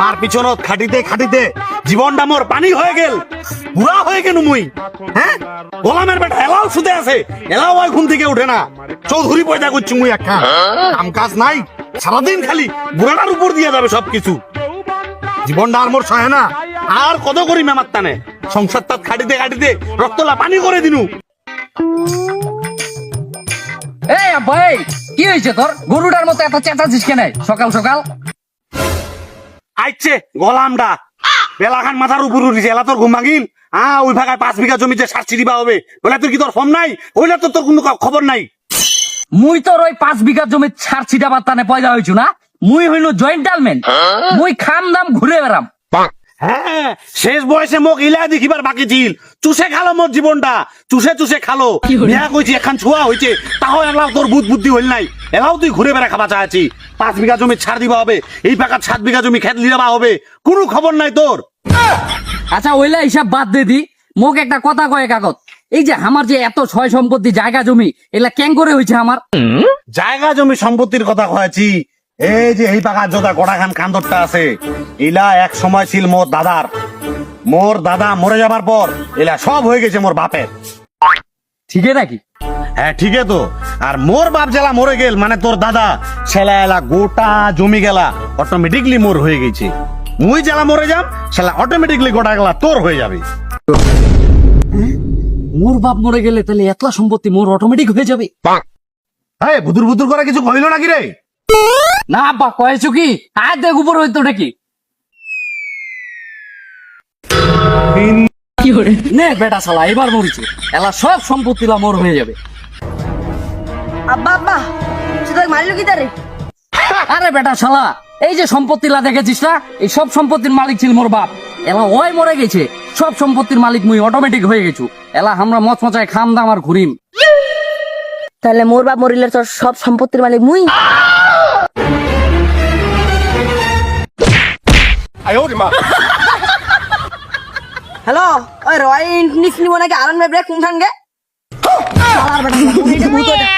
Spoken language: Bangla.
মার পিছনত খাটিতে খাটিতে। জীবনটা মোর পানি হয়ে গেল। বুড়া হয়ে গেল মুই। হ্যাঁ? গোলামের বেটা এলাও শুতে আছে। এলাও ওই ঘুম থেকে উঠে না। চৌধুরী পয়দা করছি মুই একটা। কাম কাজ নাই। সারাদিন খালি বুড়াটার উপর দিয়ে যাবে সবকিছু। জীবনটা আর মোর সহে না। আর কত করি মেমার টানে সংসার তাত খাটিতে খাটিতে রক্তলা পানি করে দিনু। এই ভাই কি হয়েছে তোর? গরুটার মতো এত চেঁচাছিস কেন? সকাল সকাল। আইছে গোলামটা বেলাখান মাথার উপর উঠেছে এলা তোর ঘুম ভাঙিল? হ্যাঁ ওই ভাগায় পাঁচ বিঘা জমিতে সার দিবা হবে। বলে তোর কি তোর ফোন নাই? ওইটা তো তোর কোনো খবর নাই। মুই তোর ওই পাঁচ বিঘা জমি ছাড় বার্তানে পয়দা হয়েছু না? মুই হইল জয়েন্ট ডালমেন মুই খাম দাম ঘুরে বেড়াম। হ্যাঁ শেষ বয়সে মোক ইলা দেখিবার বাকি ছিল। চুষে খালো মোর জীবনটা চুষে চুষে খালো। বিয়া কইছি এখন ছুয়া হইছে তাও এলাও তোর বুধ বুদ্ধি হইল নাই। এলাও তুই ঘুরে বেড়া খাবা চাচ্ছি পাঁচ বিঘা জমি ছাড় দিবা হবে। এই পাকা সাত বিঘা জমি খেত লিবা হবে। কোনো খবর নাই তোর আচ্ছা ওইলা হিসাব বাদ দে দি। মোক একটা কথা কয়ে কাগজ এই যে আমার যে এত ছয় সম্পত্তি জায়গা জমি এলা কেন করে হয়েছে আমার জায়গা জমি সম্পত্তির কথা কয়েছি এই যে এই পাকা যোদা গোড়াখান খান্দরটা আছে। ইলা এক সময় ছিল মোর দাদার। মোর দাদা মরে যাবার পর এলা সব হয়ে গেছে মোর বাপের। ঠিকই নাকি? হ্যাঁ ঠিক তো। আর মোর বাপ জেলা মরে গেল মানে তোর দাদা ছেলা এলা গোটা জমি গেলা অটোমেটিকলি মোর হয়ে গেছে। মুই জেলা মরে যাম সেলা অটোমেটিকলি গোটা গেলা তোর হয়ে যাবে। মোর বাপ মরে গেলে তাহলে এতলা সম্পত্তি মোর অটোমেটিক হয়ে যাবে। হ্যাঁ বুদুর বুদুর করে কিছু কইল নাকি রে? না আব্বা কয়েছো কি? আয় দেখ উপর হইতো নাকি? নে বেটা শালা এবার মরিছে। এলা সব সম্পত্তি লা মোর হয়ে যাবে। আব্বা আব্বা সেটা মারিল কি তারে? আরে বেটা শালা এই যে সম্পত্তি লা দেখেছিস না? এই সব সম্পত্তির মালিক ছিল মোর বাপ। এলা ওই মরে গেছে। সব সম্পত্তির মালিক মুই অটোমেটিক হয়ে গেছু। এলা আমরা মচমচায় খাম দাম আর ঘুরিম। তাহলে মোর বাপ মরিলে তোর সব সম্পত্তির মালিক মুই? হ্যালো ওই রয় ইন্টনিক্স নিব নাকি আরন ভাই ব্রেক শালার বেটা, ওটা।